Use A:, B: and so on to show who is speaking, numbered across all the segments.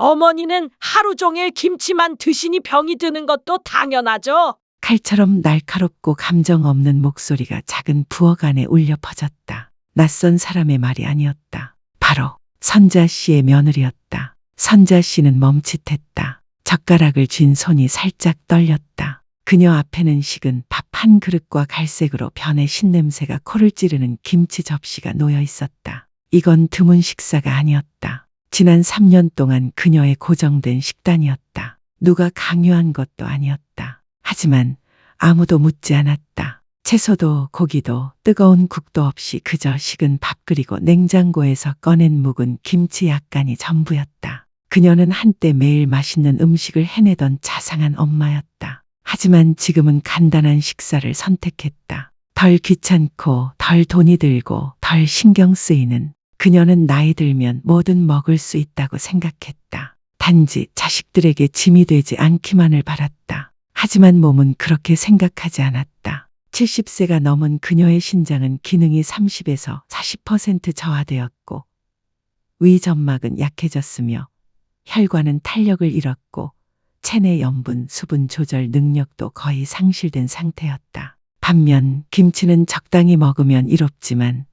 A: 어머니는 하루 종일 김치만 드시니 병이 드는 것도 당연하죠.
B: 칼처럼 날카롭고 감정 없는 목소리가 작은 부엌 안에 울려 퍼졌다. 낯선 사람의 말이 아니었다. 바로 선자 씨의 며느리였다. 선자 씨는 멈칫했다. 젓가락을 쥔 손이 살짝 떨렸다. 그녀 앞에는 식은 밥 한 그릇과 갈색으로 변해 신냄새가 코를 찌르는 김치 접시가 놓여 있었다. 이건 드문 식사가 아니었다. 지난 3년 동안 그녀의 고정된 식단이었다. 누가 강요한 것도 아니었다. 하지만 아무도 묻지 않았다. 채소도 고기도 뜨거운 국도 없이 그저 식은 밥 그리고 냉장고에서 꺼낸 묵은 김치 약간이 전부였다. 그녀는 한때 매일 맛있는 음식을 해내던 자상한 엄마였다. 하지만 지금은 간단한 식사를 선택했다. 덜 귀찮고 덜 돈이 들고 덜 신경 쓰이는 그녀는 나이 들면 뭐든 먹을 수 있다고 생각했다. 단지 자식들에게 짐이 되지 않기만을 바랐다. 하지만 몸은 그렇게 생각하지 않았다. 70세가 넘은 그녀의 신장은 기능이 30에서 40% 저하되었고 위 점막은 약해졌으며 혈관은 탄력을 잃었고 체내 염분, 수분 조절 능력도 거의 상실된 상태였다. 반면 김치는 적당히 먹으면 이롭지만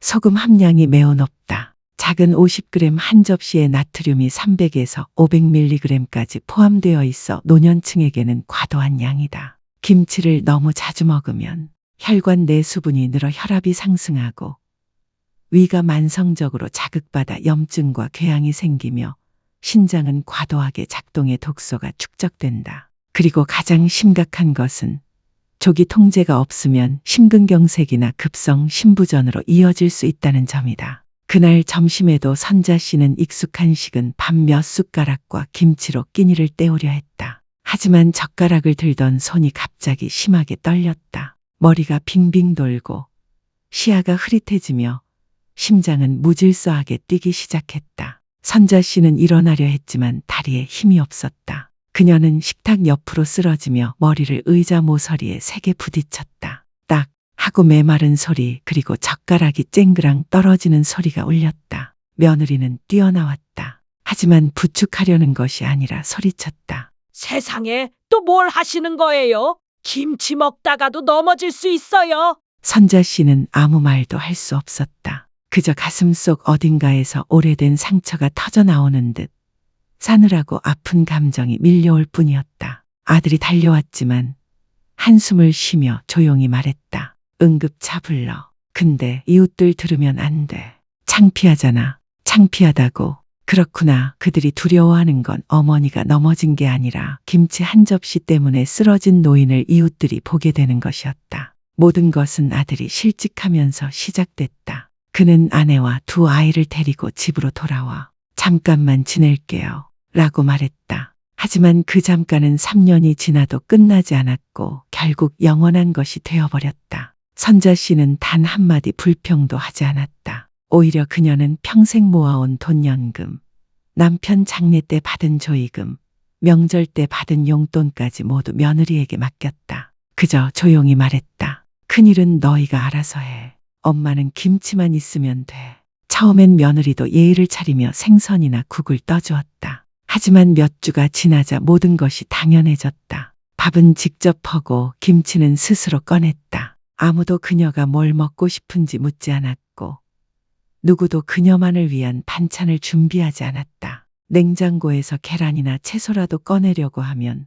B: 소금 함량이 매우 높다. 작은 50g 한 접시에 나트륨이 300에서 500mg까지 포함되어 있어 노년층에게는 과도한 양이다. 김치를 너무 자주 먹으면 혈관 내 수분이 늘어 혈압이 상승하고 위가 만성적으로 자극받아 염증과 궤양이 생기며 신장은 과도하게 작동해 독소가 축적된다. 그리고 가장 심각한 것은 조기 통제가 없으면 심근경색이나 급성 심부전으로 이어질 수 있다는 점이다. 그날 점심에도 선자 씨는 익숙한 식은 밥 몇 숟가락과 김치로 끼니를 때우려 했다. 하지만 젓가락을 들던 손이 갑자기 심하게 떨렸다. 머리가 빙빙 돌고 시야가 흐릿해지며 심장은 무질서하게 뛰기 시작했다. 선자 씨는 일어나려 했지만 다리에 힘이 없었다. 그녀는 식탁 옆으로 쓰러지며 머리를 의자 모서리에 세게 부딪혔다. 딱 하고 메마른 소리 그리고 젓가락이 쨍그랑 떨어지는 소리가 울렸다. 며느리는 뛰어나왔다. 하지만 부축하려는 것이 아니라 소리쳤다.
A: 세상에 또 뭘 하시는 거예요? 김치 먹다가도 넘어질 수 있어요.
B: 선자 씨는 아무 말도 할 수 없었다. 그저 가슴 속 어딘가에서 오래된 상처가 터져 나오는 듯 싸늘하고 아픈 감정이 밀려올 뿐이었다. 아들이 달려왔지만 한숨을 쉬며 조용히 말했다. 응급차 불러. 근데 이웃들 들으면 안 돼. 창피하잖아. 창피하다고. 그렇구나. 그들이 두려워하는 건 어머니가 넘어진 게 아니라 김치 한 접시 때문에 쓰러진 노인을 이웃들이 보게 되는 것이었다. 모든 것은 아들이 실직하면서 시작됐다. 그는 아내와 두 아이를 데리고 집으로 돌아와 잠깐만 지낼게요. 라고 말했다. 하지만 그 잠깐은 3년이 지나도 끝나지 않았고 결국 영원한 것이 되어버렸다. 선자 씨는 단 한마디 불평도 하지 않았다. 오히려 그녀는 평생 모아온 돈연금, 남편 장례 때 받은 조의금, 명절 때 받은 용돈까지 모두 며느리에게 맡겼다. 그저 조용히 말했다. 큰일은 너희가 알아서 해. 엄마는 김치만 있으면 돼. 처음엔 며느리도 예의를 차리며 생선이나 국을 떠주었다. 하지만 몇 주가 지나자 모든 것이 당연해졌다. 밥은 직접 퍼고 김치는 스스로 꺼냈다. 아무도 그녀가 뭘 먹고 싶은지 묻지 않았고 누구도 그녀만을 위한 반찬을 준비하지 않았다. 냉장고에서 계란이나 채소라도 꺼내려고 하면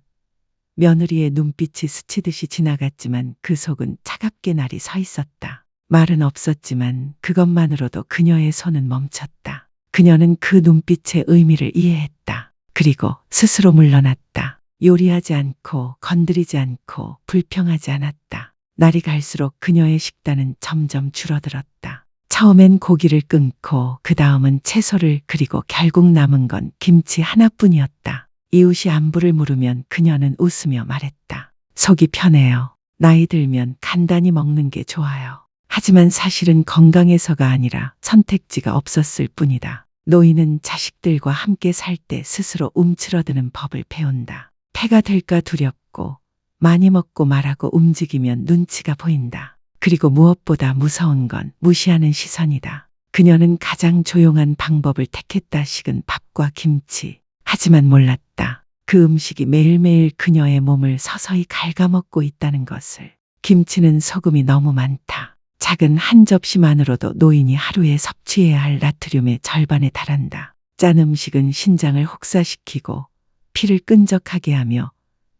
B: 며느리의 눈빛이 스치듯이 지나갔지만 그 속은 차갑게 날이 서 있었다. 말은 없었지만 그것만으로도 그녀의 손은 멈췄다. 그녀는 그 눈빛의 의미를 이해했다. 그리고 스스로 물러났다. 요리하지 않고 건드리지 않고 불평하지 않았다. 날이 갈수록 그녀의 식단은 점점 줄어들었다. 처음엔 고기를 끊고 그 다음은 채소를 그리고 결국 남은 건 김치 하나뿐이었다. 이웃이 안부를 물으면 그녀는 웃으며 말했다. 속이 편해요. 나이 들면 간단히 먹는 게 좋아요. 하지만 사실은 건강해서가 아니라 선택지가 없었을 뿐이다. 노인은 자식들과 함께 살 때 스스로 움츠러드는 법을 배운다. 폐가 될까 두렵고 많이 먹고 말하고 움직이면 눈치가 보인다. 그리고 무엇보다 무서운 건 무시하는 시선이다. 그녀는 가장 조용한 방법을 택했다 식은 밥과 김치. 하지만 몰랐다. 그 음식이 매일매일 그녀의 몸을 서서히 갉아먹고 있다는 것을. 김치는 소금이 너무 많다. 작은 한 접시만으로도 노인이 하루에 섭취해야 할 나트륨의 절반에 달한다. 짠 음식은 신장을 혹사시키고 피를 끈적하게 하며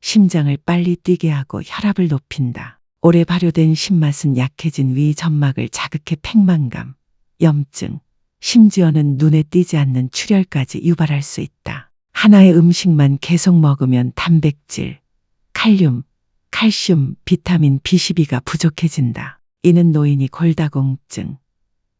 B: 심장을 빨리 뛰게 하고 혈압을 높인다. 오래 발효된 신맛은 약해진 위 점막을 자극해 팽만감, 염증, 심지어는 눈에 띄지 않는 출혈까지 유발할 수 있다. 하나의 음식만 계속 먹으면 단백질, 칼륨, 칼슘, 비타민 B12가 부족해진다. 이는 노인이 골다공증,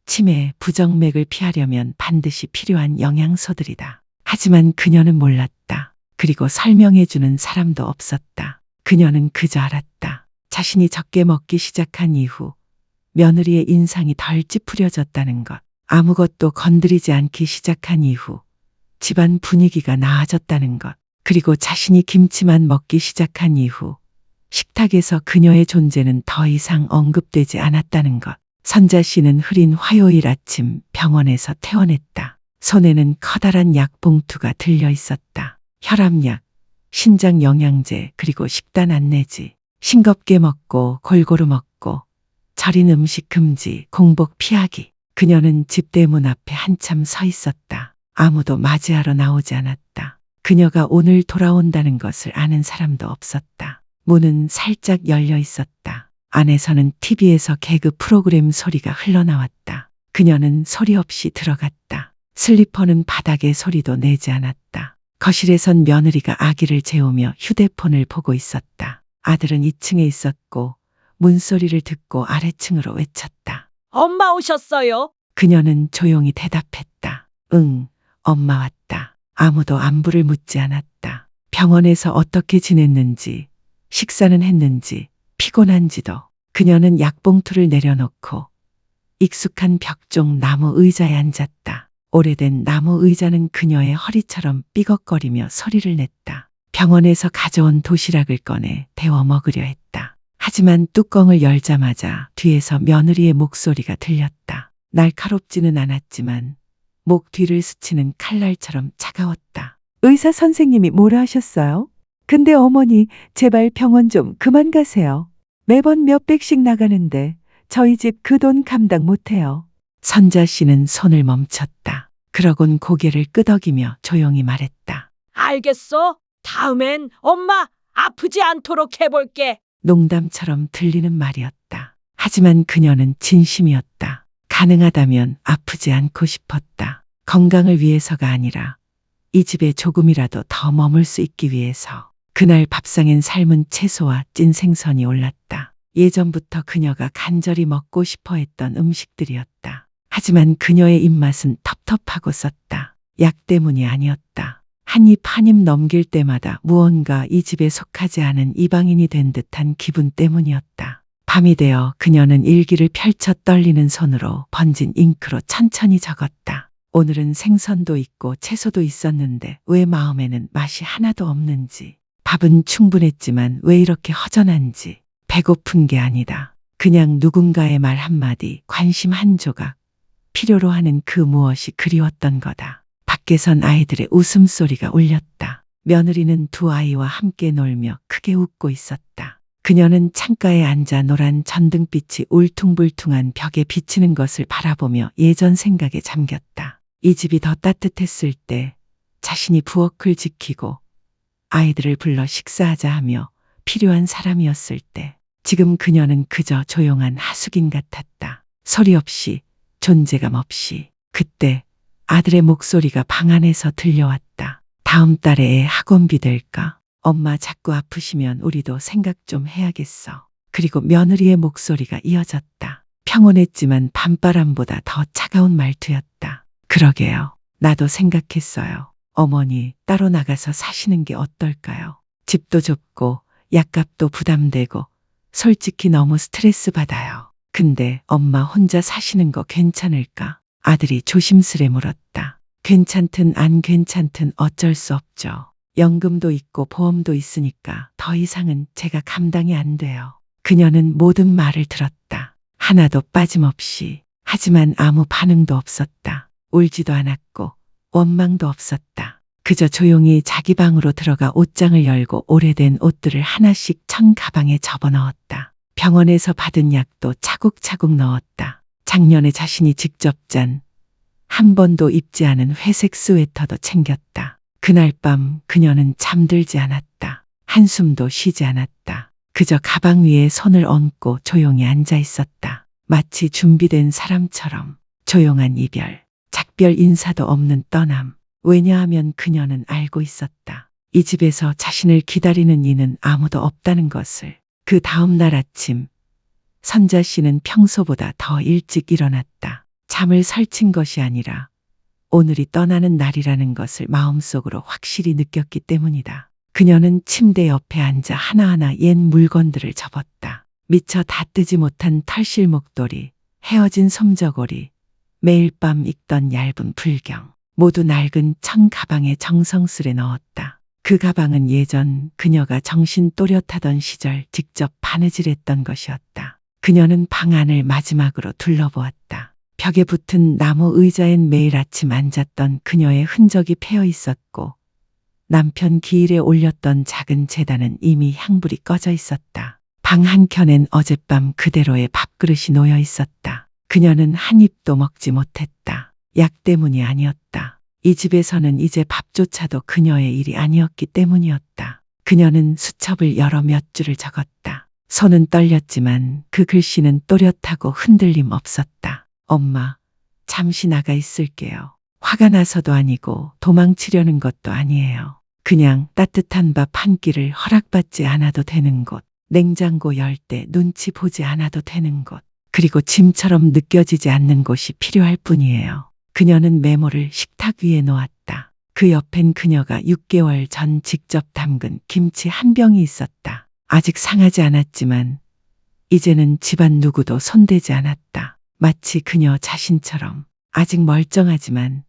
B: 치매, 부정맥을 피하려면 반드시 필요한 영양소들이다. 하지만 그녀는 몰랐다. 그리고 설명해주는 사람도 없었다. 그녀는 그저 알았다. 자신이 적게 먹기 시작한 이후 며느리의 인상이 덜 찌푸려졌다는 것, 아무것도 건드리지 않기 시작한 이후 집안 분위기가 나아졌다는 것, 그리고 자신이 김치만 먹기 시작한 이후 식탁에서 그녀의 존재는 더 이상 언급되지 않았다는 것. 선자 씨는 흐린 화요일 아침 병원에서 퇴원했다. 손에는 커다란 약봉투가 들려 있었다. 혈압약, 신장 영양제, 그리고 식단 안내지. 싱겁게 먹고 골고루 먹고 절인 음식 금지, 공복 피하기. 그녀는 집대문 앞에 한참 서 있었다. 아무도 맞이하러 나오지 않았다. 그녀가 오늘 돌아온다는 것을 아는 사람도 없었다. 문은 살짝 열려 있었다. 안에서는 TV에서 개그 프로그램 소리가 흘러나왔다. 그녀는 소리 없이 들어갔다. 슬리퍼는 바닥에 소리도 내지 않았다. 거실에선 며느리가 아기를 재우며 휴대폰을 보고 있었다. 아들은 2층에 있었고 문소리를 듣고 아래층으로 외쳤다.
A: 엄마 오셨어요?
B: 그녀는 조용히 대답했다. 응, 엄마 왔다. 아무도 안부를 묻지 않았다. 병원에서 어떻게 지냈는지, 식사는 했는지, 피곤한지도 그녀는 약봉투를 내려놓고 익숙한 벽종 나무 의자에 앉았다. 오래된 나무 의자는 그녀의 허리처럼 삐걱거리며 소리를 냈다. 병원에서 가져온 도시락을 꺼내 데워 먹으려 했다. 하지만 뚜껑을 열자마자 뒤에서 며느리의 목소리가 들렸다. 날카롭지는 않았지만 목 뒤를 스치는 칼날처럼 차가웠다. 의사 선생님이 뭐라 하셨어요? 근데 어머니, 제발 병원 좀 그만 가세요. 매번 몇백씩 나가는데 저희 집 그 돈 감당 못해요. 선자 씨는 손을 멈췄다. 그러곤 고개를 끄덕이며 조용히 말했다.
A: 알겠어. 다음엔 엄마 아프지 않도록 해볼게.
B: 농담처럼 들리는 말이었다. 하지만 그녀는 진심이었다. 가능하다면 아프지 않고 싶었다. 건강을 위해서가 아니라 이 집에 조금이라도 더 머물 수 있기 위해서. 그날 밥상엔 삶은 채소와 찐 생선이 올랐다. 예전부터 그녀가 간절히 먹고 싶어 했던 음식들이었다. 하지만 그녀의 입맛은 텁텁하고 썼다. 약 때문이 아니었다. 한입 한입 넘길 때마다 무언가 이 집에 속하지 않은 이방인이 된 듯한 기분 때문이었다. 밤이 되어 그녀는 일기를 펼쳐 떨리는 손으로 번진 잉크로 천천히 적었다. 오늘은 생선도 있고 채소도 있었는데 왜 마음에는 맛이 하나도 없는지. 밥은 충분했지만 왜 이렇게 허전한지. 배고픈 게 아니다. 그냥 누군가의 말 한마디, 관심 한 조각. 필요로 하는 그 무엇이 그리웠던 거다. 밖에선 아이들의 웃음소리가 울렸다. 며느리는 두 아이와 함께 놀며 크게 웃고 있었다. 그녀는 창가에 앉아 노란 전등빛이 울퉁불퉁한 벽에 비치는 것을 바라보며 예전 생각에 잠겼다. 이 집이 더 따뜻했을 때 자신이 부엌을 지키고 아이들을 불러 식사하자 하며 필요한 사람이었을 때 지금 그녀는 그저 조용한 하숙인 같았다. 소리 없이 존재감 없이 그때 아들의 목소리가 방 안에서 들려왔다. 다음 달에 애 학원비 될까? 엄마 자꾸 아프시면 우리도 생각 좀 해야겠어. 그리고 며느리의 목소리가 이어졌다. 평온했지만 밤바람보다 더 차가운 말투였다. 그러게요. 나도 생각했어요. 어머니 따로 나가서 사시는 게 어떨까요? 집도 좁고 약값도 부담되고 솔직히 너무 스트레스 받아요. 근데 엄마 혼자 사시는 거 괜찮을까? 아들이 조심스레 물었다. 괜찮든 안 괜찮든 어쩔 수 없죠. 연금도 있고 보험도 있으니까 더 이상은 제가 감당이 안 돼요. 그녀는 모든 말을 들었다. 하나도 빠짐없이. 하지만 아무 반응도 없었다. 울지도 않았고 원망도 없었다. 그저 조용히 자기 방으로 들어가 옷장을 열고 오래된 옷들을 하나씩 천 가방에 접어 넣었다. 병원에서 받은 약도 차곡차곡 넣었다. 작년에 자신이 직접 짠 한 번도 입지 않은 회색 스웨터도 챙겼다. 그날 밤 그녀는 잠들지 않았다. 한숨도 쉬지 않았다. 그저 가방 위에 손을 얹고 조용히 앉아 있었다. 마치 준비된 사람처럼 조용한 이별, 작별 인사도 없는 떠남. 왜냐하면 그녀는 알고 있었다. 이 집에서 자신을 기다리는 이는 아무도 없다는 것을. 그 다음 날 아침, 선자 씨는 평소보다 더 일찍 일어났다. 잠을 설친 것이 아니라 오늘이 떠나는 날이라는 것을 마음속으로 확실히 느꼈기 때문이다. 그녀는 침대 옆에 앉아 하나하나 옛 물건들을 접었다. 미처 다 뜨지 못한 털실 목도리, 헤어진 솜저고리, 매일 밤 읽던 얇은 불경, 모두 낡은 청 가방에 정성스레 넣었다. 그 가방은 예전 그녀가 정신 또렷하던 시절 직접 바느질했던 것이었다. 그녀는 방 안을 마지막으로 둘러보았다. 벽에 붙은 나무 의자엔 매일 아침 앉았던 그녀의 흔적이 패여 있었고 남편 기일에 올렸던 작은 재단은 이미 향불이 꺼져 있었다. 방 한켠엔 어젯밤 그대로의 밥그릇이 놓여 있었다. 그녀는 한 입도 먹지 못했다. 약 때문이 아니었다. 이 집에서는 이제 밥조차도 그녀의 일이 아니었기 때문이었다. 그녀는 수첩을 열어 몇 줄을 적었다. 손은 떨렸지만 그 글씨는 또렷하고 흔들림 없었다. 엄마, 잠시 나가 있을게요. 화가 나서도 아니고 도망치려는 것도 아니에요. 그냥 따뜻한 밥 한 끼를 허락받지 않아도 되는 곳. 냉장고 열 때 눈치 보지 않아도 되는 곳. 그리고 짐처럼 느껴지지 않는 곳이 필요할 뿐이에요. 그녀는 메모를 식탁 위에 놓았다. 그 옆엔 그녀가 6개월 전 직접 담근 김치 한 병이 있었다. 아직 상하지 않았지만 이제는 집안 누구도 손대지 않았다. 마치 그녀 자신처럼 아직 멀쩡하지만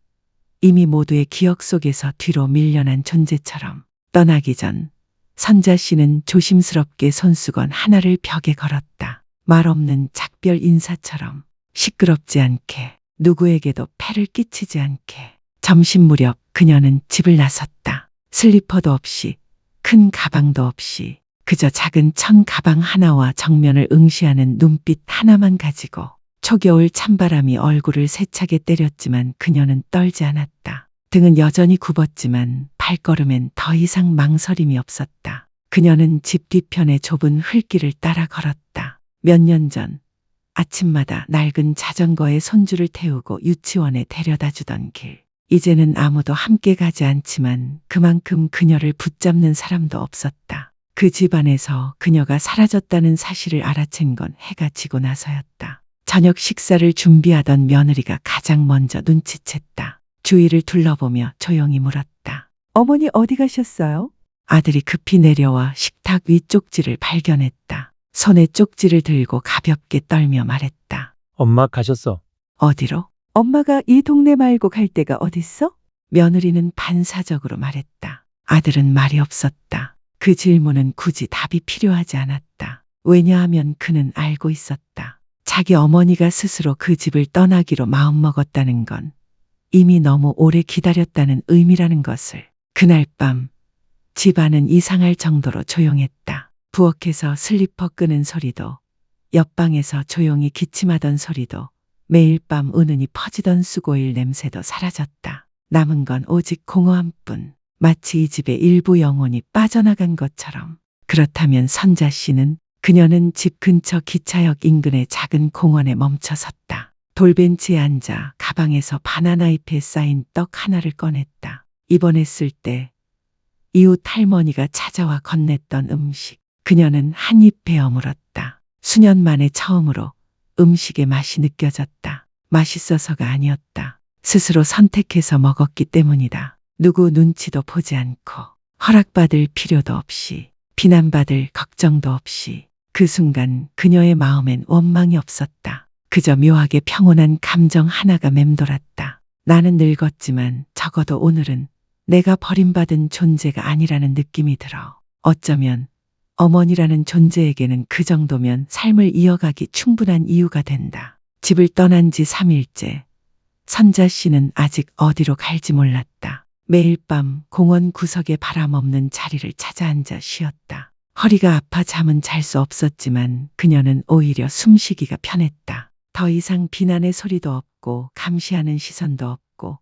B: 이미 모두의 기억 속에서 뒤로 밀려난 존재처럼 떠나기 전 선자 씨는 조심스럽게 손수건 하나를 벽에 걸었다. 말 없는 작별 인사처럼 시끄럽지 않게 누구에게도 폐를 끼치지 않게 점심 무렵 그녀는 집을 나섰다. 슬리퍼도 없이 큰 가방도 없이 그저 작은 천 가방 하나와 정면을 응시하는 눈빛 하나만 가지고 초겨울 찬바람이 얼굴을 세차게 때렸지만 그녀는 떨지 않았다. 등은 여전히 굽었지만 발걸음엔 더 이상 망설임이 없었다. 그녀는 집 뒤편의 좁은 흘길을 따라 걸었다. 몇 년 전 아침마다 낡은 자전거에 손주를 태우고 유치원에 데려다 주던 길. 이제는 아무도 함께 가지 않지만 그만큼 그녀를 붙잡는 사람도 없었다. 그 집안에서 그녀가 사라졌다는 사실을 알아챈 건 해가 지고 나서였다. 저녁 식사를 준비하던 며느리가 가장 먼저 눈치챘다. 주위를 둘러보며 조용히 물었다. 어머니 어디 가셨어요? 아들이 급히 내려와 식탁 위 쪽지를 발견했다. 손에 쪽지를 들고 가볍게 떨며 말했다.
C: 엄마 가셨어.
B: 어디로? 엄마가 이 동네 말고 갈 데가 어딨어? 며느리는 반사적으로 말했다. 아들은 말이 없었다. 그 질문은 굳이 답이 필요하지 않았다. 왜냐하면 그는 알고 있었다. 자기 어머니가 스스로 그 집을 떠나기로 마음먹었다는 건 이미 너무 오래 기다렸다는 의미라는 것을. 그날 밤 집안은 이상할 정도로 조용했다. 부엌에서 슬리퍼 끄는 소리도 옆방에서 조용히 기침하던 소리도 매일 밤 은은히 퍼지던 수고일 냄새도 사라졌다. 남은 건 오직 공허함뿐. 마치 이 집의 일부 영혼이 빠져나간 것처럼. 그렇다면 선자 씨는 그녀는 집 근처 기차역 인근의 작은 공원에 멈춰 섰다. 돌벤치에 앉아 가방에서 바나나 잎에 쌓인 떡 하나를 꺼냈다. 입원했을 때 이웃 할머니가 찾아와 건넸던 음식. 그녀는 한 입에 어물었다. 수년 만에 처음으로 음식의 맛이 느껴졌다. 맛있어서가 아니었다. 스스로 선택해서 먹었기 때문이다. 누구 눈치도 보지 않고 허락받을 필요도 없이 비난받을 걱정도 없이 그 순간 그녀의 마음엔 원망이 없었다. 그저 묘하게 평온한 감정 하나가 맴돌았다. 나는 늙었지만 적어도 오늘은 내가 버림받은 존재가 아니라는 느낌이 들어. 어쩌면 어머니라는 존재에게는 그 정도면 삶을 이어가기 충분한 이유가 된다. 집을 떠난 지 3일째. 선자 씨는 아직 어디로 갈지 몰랐다. 매일 밤 공원 구석에 바람 없는 자리를 찾아 앉아 쉬었다. 허리가 아파 잠은 잘 수 없었지만 그녀는 오히려 숨쉬기가 편했다. 더 이상 비난의 소리도 없고 감시하는 시선도 없고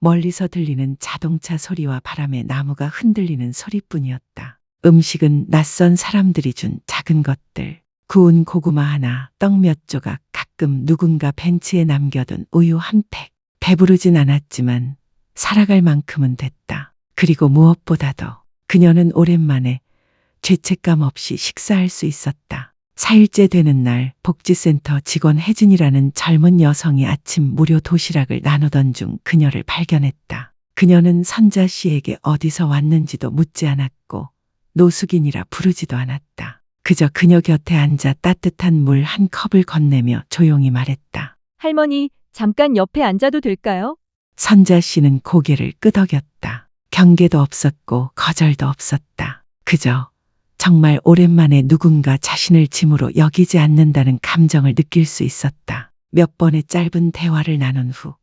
B: 멀리서 들리는 자동차 소리와 바람에 나무가 흔들리는 소리뿐이었다. 음식은 낯선 사람들이 준 작은 것들. 구운 고구마 하나, 떡 몇 조각, 가끔 누군가 벤치에 남겨둔 우유 한 팩. 배부르진 않았지만 살아갈 만큼은 됐다. 그리고 무엇보다도 그녀는 오랜만에 죄책감 없이 식사할 수 있었다. 4일째 되는 날 복지센터 직원 혜진이라는 젊은 여성이 아침 무료 도시락을 나누던 중 그녀를 발견했다. 그녀는 선자 씨에게 어디서 왔는지도 묻지 않았고 노숙인이라 부르지도 않았다. 그저 그녀 곁에 앉아 따뜻한 물 한 컵을 건네며 조용히 말했다.
C: 할머니, 잠깐 옆에 앉아도 될까요?
B: 선자 씨는 고개를 끄덕였다. 경계도 없었고 거절도 없었다. 그저 정말 오랜만에 누군가 자신을 짐으로 여기지 않는다는 감정을 느낄 수 있었다. 몇 번의 짧은 대화를 나눈 후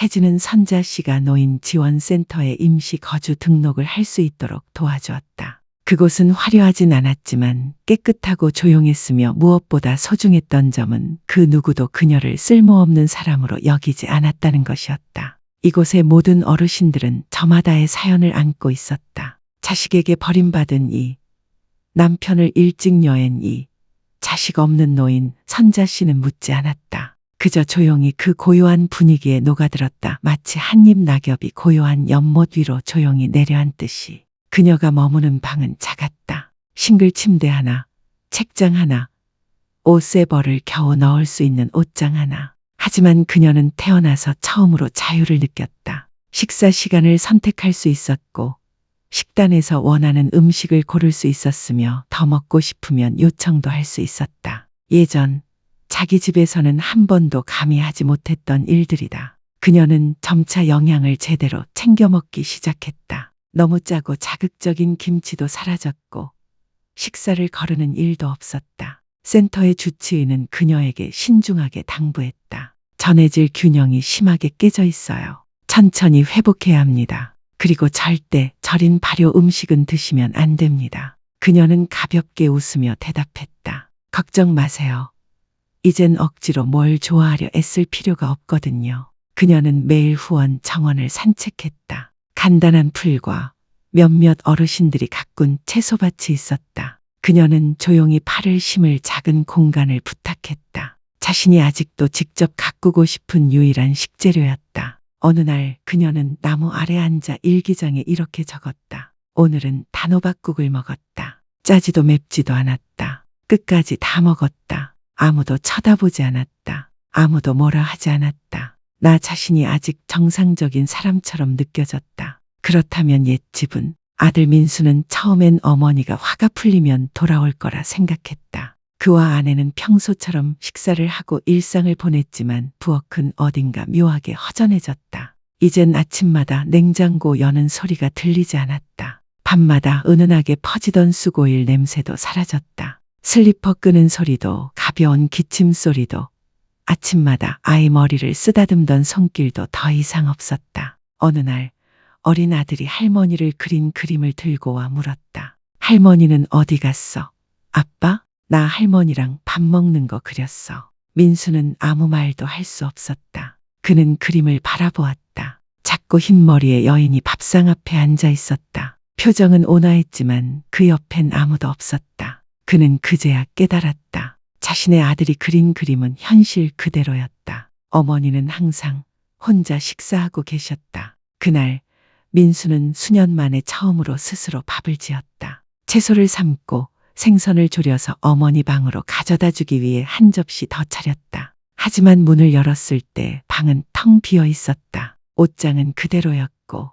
B: 혜진은 선자 씨가 노인 지원센터에 임시 거주 등록을 할 수 있도록 도와주었다. 그곳은 화려하진 않았지만 깨끗하고 조용했으며 무엇보다 소중했던 점은 그 누구도 그녀를 쓸모없는 사람으로 여기지 않았다는 것이었다. 이곳의 모든 어르신들은 저마다의 사연을 안고 있었다. 자식에게 버림받은 이, 남편을 일찍 여행 이, 자식 없는 노인 선자 씨는 묻지 않았다. 그저 조용히 그 고요한 분위기에 녹아들었다. 마치 한입 낙엽이 고요한 연못 위로 조용히 내려앉듯이. 그녀가 머무는 방은 작았다. 싱글 침대 하나, 책장 하나, 옷세 벌을 겨우 넣을 수 있는 옷장 하나. 하지만 그녀는 태어나서 처음으로 자유를 느꼈다. 식사 시간을 선택할 수 있었고, 식단에서 원하는 음식을 고를 수 있었으며 더 먹고 싶으면 요청도 할 수 있었다. 예전 자기 집에서는 한 번도 감히 하지 못했던 일들이다. 그녀는 점차 영양을 제대로 챙겨 먹기 시작했다. 너무 짜고 자극적인 김치도 사라졌고 식사를 거르는 일도 없었다. 센터의 주치의는 그녀에게 신중하게 당부했다. 전해질 균형이 심하게 깨져 있어요. 천천히 회복해야 합니다. 그리고 절대 절인 발효 음식은 드시면 안 됩니다. 그녀는 가볍게 웃으며 대답했다. 걱정 마세요. 이젠 억지로 뭘 좋아하려 애쓸 필요가 없거든요. 그녀는 매일 후원 정원을 산책했다. 간단한 풀과 몇몇 어르신들이 가꾼 채소밭이 있었다. 그녀는 조용히 팔을 심을 작은 공간을 부탁했다. 자신이 아직도 직접 가꾸고 싶은 유일한 식재료였다. 어느 날 그녀는 나무 아래 앉아 일기장에 이렇게 적었다. 오늘은 단호박국을 먹었다. 짜지도 맵지도 않았다. 끝까지 다 먹었다. 아무도 쳐다보지 않았다. 아무도 뭐라 하지 않았다. 나 자신이 아직 정상적인 사람처럼 느껴졌다. 그렇다면 옛 집은 아들 민수는 처음엔 어머니가 화가 풀리면 돌아올 거라 생각했다. 그와 아내는 평소처럼 식사를 하고 일상을 보냈지만 부엌은 어딘가 묘하게 허전해졌다. 이젠 아침마다 냉장고 여는 소리가 들리지 않았다. 밤마다 은은하게 퍼지던 수고일 냄새도 사라졌다. 슬리퍼 끄는 소리도 가벼운 기침 소리도 아침마다 아이 머리를 쓰다듬던 손길도 더 이상 없었다. 어느 날 어린 아들이 할머니를 그린 그림을 들고 와 물었다. 할머니는 어디 갔어? 아빠? 나 할머니랑 밥 먹는 거 그렸어. 민수는 아무 말도 할 수 없었다. 그는 그림을 바라보았다. 작고 흰 머리의 여인이 밥상 앞에 앉아 있었다. 표정은 온화했지만 그 옆엔 아무도 없었다. 그는 그제야 깨달았다. 자신의 아들이 그린 그림은 현실 그대로였다. 어머니는 항상 혼자 식사하고 계셨다. 그날 민수는 수년 만에 처음으로 스스로 밥을 지었다. 채소를 삶고 생선을 졸여서 어머니 방으로 가져다 주기 위해 한 접시 더 차렸다. 하지만 문을 열었을 때 방은 텅 비어 있었다. 옷장은 그대로였고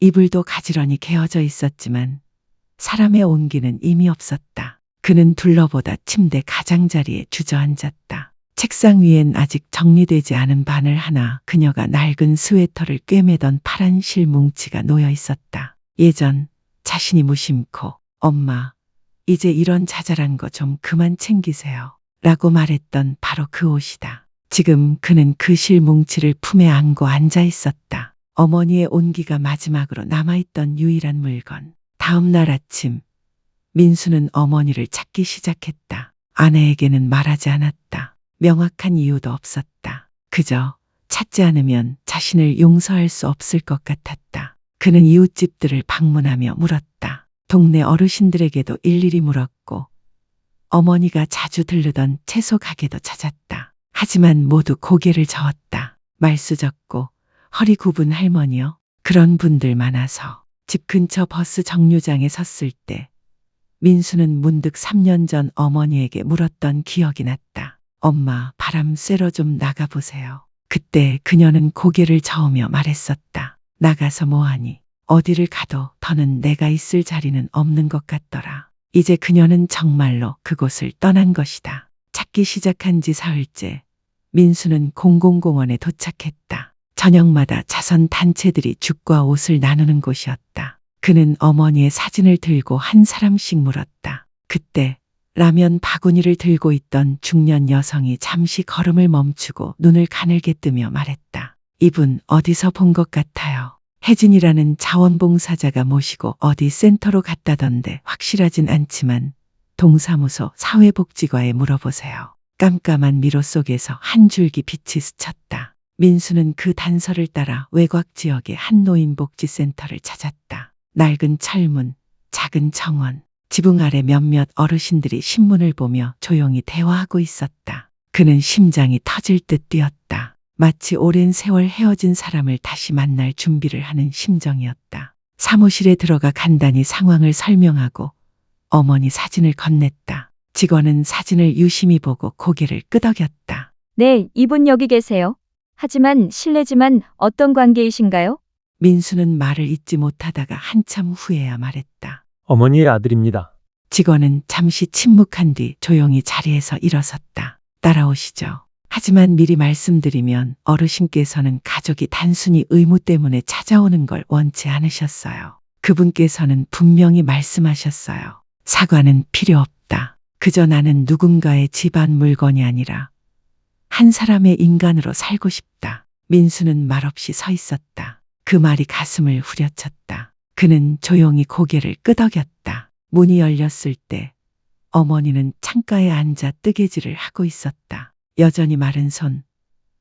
B: 이불도 가지런히 개어져 있었지만 사람의 온기는 이미 없었다. 그는 둘러보다 침대 가장자리에 주저앉았다. 책상 위엔 아직 정리되지 않은 바늘 하나 그녀가 낡은 스웨터를 꿰매던 파란 실 뭉치가 놓여 있었다. 예전 자신이 무심코 엄마 이제 이런 자잘한 거 좀 그만 챙기세요. 라고 말했던 바로 그 옷이다. 지금 그는 그 실 뭉치를 품에 안고 앉아 있었다. 어머니의 온기가 마지막으로 남아있던 유일한 물건. 다음 날 아침, 민수는 어머니를 찾기 시작했다. 아내에게는 말하지 않았다. 명확한 이유도 없었다. 그저 찾지 않으면 자신을 용서할 수 없을 것 같았다. 그는 이웃집들을 방문하며 물었다. 동네 어르신들에게도 일일이 물었고, 어머니가 자주 들르던 채소 가게도 찾았다. 하지만 모두 고개를 저었다. 말수적고 허리 굽은 할머니요. 그런 분들 많아서 집 근처 버스 정류장에 섰을 때 민수는 문득 3년 전 어머니에게 물었던 기억이 났다. 엄마, 바람 쐬러 좀 나가보세요. 그때 그녀는 고개를 저으며 말했었다. 나가서 뭐하니? 어디를 가도 더는 내가 있을 자리는 없는 것 같더라. 이제 그녀는 정말로 그곳을 떠난 것이다. 찾기 시작한 지 사흘째, 민수는 공공공원에 도착했다. 저녁마다 자선 단체들이 죽과 옷을 나누는 곳이었다. 그는 어머니의 사진을 들고 한 사람씩 물었다. 그때 라면 바구니를 들고 있던 중년 여성이 잠시 걸음을 멈추고 눈을 가늘게 뜨며 말했다. 이분 어디서 본 것 같아요. 혜진이라는 자원봉사자가 모시고 어디 센터로 갔다던데 확실하진 않지만 동사무소 사회복지과에 물어보세요. 깜깜한 미로 속에서 한 줄기 빛이 스쳤다. 민수는 그 단서를 따라 외곽 지역의 한 노인복지센터를 찾았다. 낡은 철문, 작은 정원, 지붕 아래 몇몇 어르신들이 신문을 보며 조용히 대화하고 있었다. 그는 심장이 터질 듯 뛰었다. 마치 오랜 세월 헤어진 사람을 다시 만날 준비를 하는 심정이었다. 사무실에 들어가 간단히 상황을 설명하고 어머니 사진을 건넸다. 직원은 사진을 유심히 보고 고개를 끄덕였다.
C: 네, 이분 여기 계세요. 하지만 실례지만 어떤 관계이신가요?
B: 민수는 말을 잇지 못하다가 한참 후에야 말했다.
D: 어머니의 아들입니다.
B: 직원은 잠시 침묵한 뒤 조용히 자리에서 일어섰다. 따라오시죠. 하지만 미리 말씀드리면 어르신께서는 가족이 단순히 의무 때문에 찾아오는 걸 원치 않으셨어요. 그분께서는 분명히 말씀하셨어요. 사과는 필요 없다. 그저 나는 누군가의 집안 물건이 아니라 한 사람의 인간으로 살고 싶다. 민수는 말없이 서 있었다. 그 말이 가슴을 후려쳤다. 그는 조용히 고개를 끄덕였다. 문이 열렸을 때 어머니는 창가에 앉아 뜨개질을 하고 있었다. 여전히 마른 손.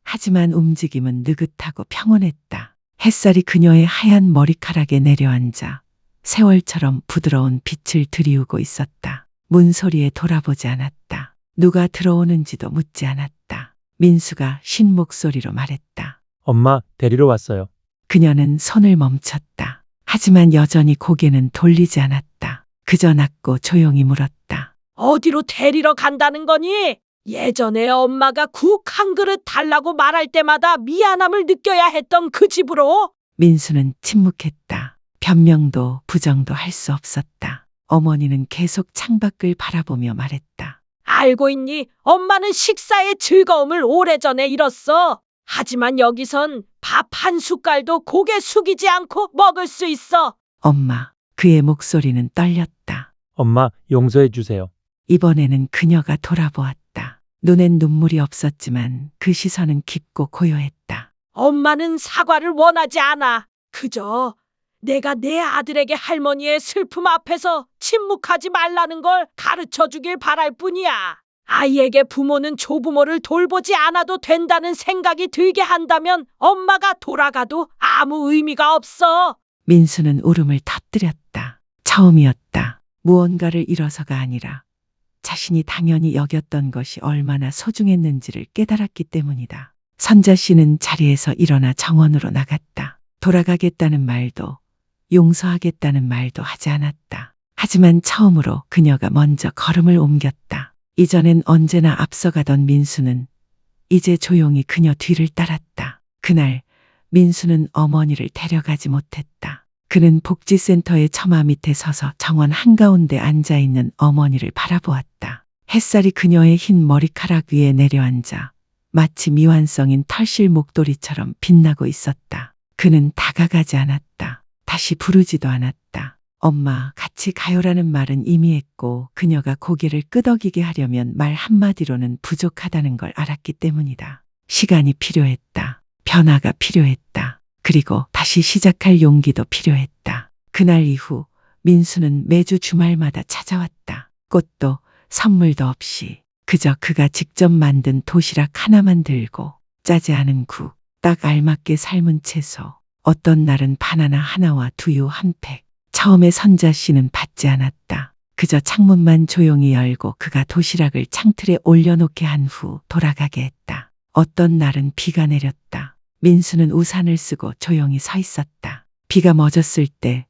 B: 하지만 움직임은 느긋하고 평온했다. 햇살이 그녀의 하얀 머리카락에 내려앉아 세월처럼 부드러운 빛을 들이우고 있었다. 문 소리에 돌아보지 않았다. 누가 들어오는지도 묻지 않았다. 민수가 쉰 목소리로 말했다.
D: 엄마, 데리러 왔어요.
B: 그녀는 손을 멈췄다. 하지만 여전히 고개는 돌리지 않았다. 그저 낮고 조용히 물었다.
A: 어디로 데리러 간다는 거니? 예전에 엄마가 국 한 그릇 달라고 말할 때마다 미안함을 느껴야 했던 그 집으로?
B: 민수는 침묵했다. 변명도 부정도 할 수 없었다. 어머니는 계속 창밖을 바라보며 말했다.
A: 알고 있니? 엄마는 식사의 즐거움을 오래전에 잃었어. 하지만 여기선 밥 한 숟갈도 고개 숙이지 않고 먹을 수 있어.
B: 엄마, 그의 목소리는 떨렸다.
D: 엄마, 용서해 주세요.
B: 이번에는 그녀가 돌아보았다. 눈엔 눈물이 없었지만 그 시선은 깊고 고요했다.
A: 엄마는 사과를 원하지 않아. 그저 내가 내 아들에게 할머니의 슬픔 앞에서 침묵하지 말라는 걸 가르쳐 주길 바랄 뿐이야. 아이에게 부모는 조부모를 돌보지 않아도 된다는 생각이 들게 한다면 엄마가 돌아가도 아무 의미가 없어.
B: 민수는 울음을 터뜨렸다. 처음이었다. 무언가를 잃어서가 아니라 자신이 당연히 여겼던 것이 얼마나 소중했는지를 깨달았기 때문이다. 선자 씨는 자리에서 일어나 정원으로 나갔다. 돌아가겠다는 말도 용서하겠다는 말도 하지 않았다. 하지만 처음으로 그녀가 먼저 걸음을 옮겼다. 이전엔 언제나 앞서가던 민수는 이제 조용히 그녀 뒤를 따랐다. 그날 민수는 어머니를 데려가지 못했다. 그는 복지센터의 처마 밑에 서서 정원 한가운데 앉아 있는 어머니를 바라보았다. 햇살이 그녀의 흰 머리카락 위에 내려앉아 마치 미완성인 털실 목도리처럼 빛나고 있었다. 그는 다가가지 않았다. 다시 부르지도 않았다. 엄마, 같이 가요라는 말은 이미 했고 그녀가 고개를 끄덕이게 하려면 말 한마디로는 부족하다는 걸 알았기 때문이다. 시간이 필요했다. 변화가 필요했다. 그리고 다시 시작할 용기도 필요했다. 그날 이후 민수는 매주 주말마다 찾아왔다. 꽃도 선물도 없이 그저 그가 직접 만든 도시락 하나만 들고 짜지 않은 국, 딱 알맞게 삶은 채소, 어떤 날은 바나나 하나와 두유 한 팩. 처음에 선자 씨는 받지 않았다. 그저 창문만 조용히 열고 그가 도시락을 창틀에 올려놓게 한 후 돌아가게 했다. 어떤 날은 비가 내렸다. 민수는 우산을 쓰고 조용히 서 있었다. 비가 멎었을 때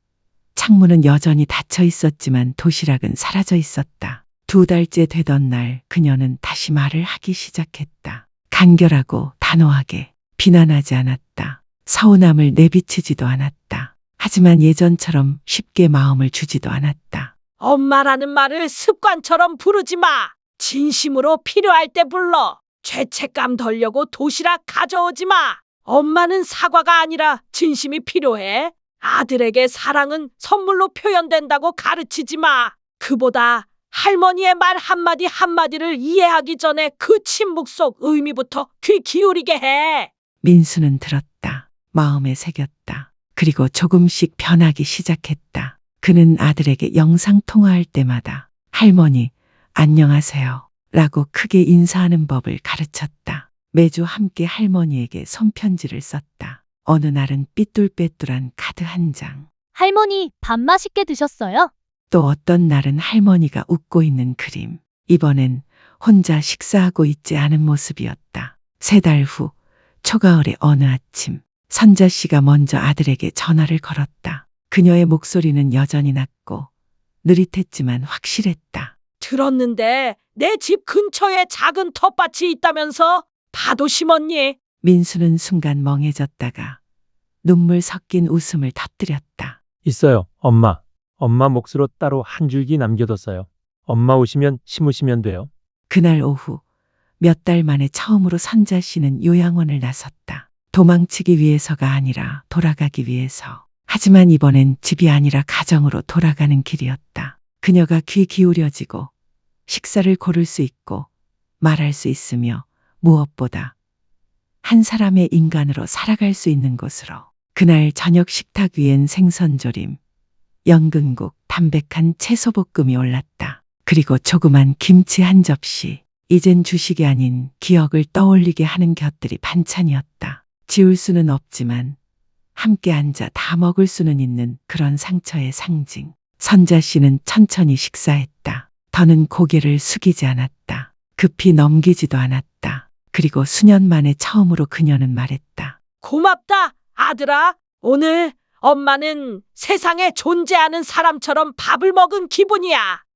B: 창문은 여전히 닫혀 있었지만 도시락은 사라져 있었다. 두 달째 되던 날 그녀는 다시 말을 하기 시작했다. 간결하고 단호하게 비난하지 않았다. 서운함을 내비치지도 않았다. 하지만 예전처럼 쉽게 마음을 주지도 않았다.
A: 엄마라는 말을 습관처럼 부르지 마. 진심으로 필요할 때 불러. 죄책감 덜려고 도시락 가져오지 마. 엄마는 사과가 아니라 진심이 필요해. 아들에게 사랑은 선물로 표현된다고 가르치지 마. 그보다 할머니의 말 한마디 한마디를 이해하기 전에 그 침묵 속 의미부터 귀 기울이게 해.
B: 민수는 들었다. 마음에 새겼다. 그리고 조금씩 변하기 시작했다. 그는 아들에게 영상 통화할 때마다 할머니, 안녕하세요. 라고 크게 인사하는 법을 가르쳤다. 매주 함께 할머니에게 손편지를 썼다. 어느 날은 삐뚤빼뚤한 카드 한 장.
E: 할머니, 밥 맛있게 드셨어요?
B: 또 어떤 날은 할머니가 웃고 있는 그림. 이번엔 혼자 식사하고 있지 않은 모습이었다. 세 달 후, 초가을의 어느 아침, 선자 씨가 먼저 아들에게 전화를 걸었다. 그녀의 목소리는 여전히 낮고 느릿했지만 확실했다.
A: 들었는데 내 집 근처에 작은 텃밭이 있다면서 파도 심었니?
B: 민수는 순간 멍해졌다가 눈물 섞인 웃음을 터뜨렸다.
D: 있어요, 엄마. 엄마 몫으로 따로 한 줄기 남겨뒀어요. 엄마 오시면 심으시면 돼요.
B: 그날 오후 몇 달 만에 처음으로 선자 씨는 요양원을 나섰다. 도망치기 위해서가 아니라 돌아가기 위해서. 하지만 이번엔 집이 아니라 가정으로 돌아가는 길이었다. 그녀가 귀 기울여지고 식사를 고를 수 있고 말할 수 있으며 무엇보다 한 사람의 인간으로 살아갈 수 있는 곳으로. 그날 저녁 식탁 위엔 생선조림, 연근국, 담백한 채소볶음이 올랐다. 그리고 조그만 김치 한 접시. 이젠 주식이 아닌 기억을 떠올리게 하는 곁들이 반찬이었다. 지울 수는 없지만 함께 앉아 다 먹을 수는 있는 그런 상처의 상징. 선자 씨는 천천히 식사했다. 더는 고개를 숙이지 않았다. 급히 넘기지도 않았다. 그리고 수년 만에 처음으로 그녀는 말했다.
A: 고맙다, 아들아. 오늘 엄마는 세상에 존재하는 사람처럼 밥을 먹은 기분이야.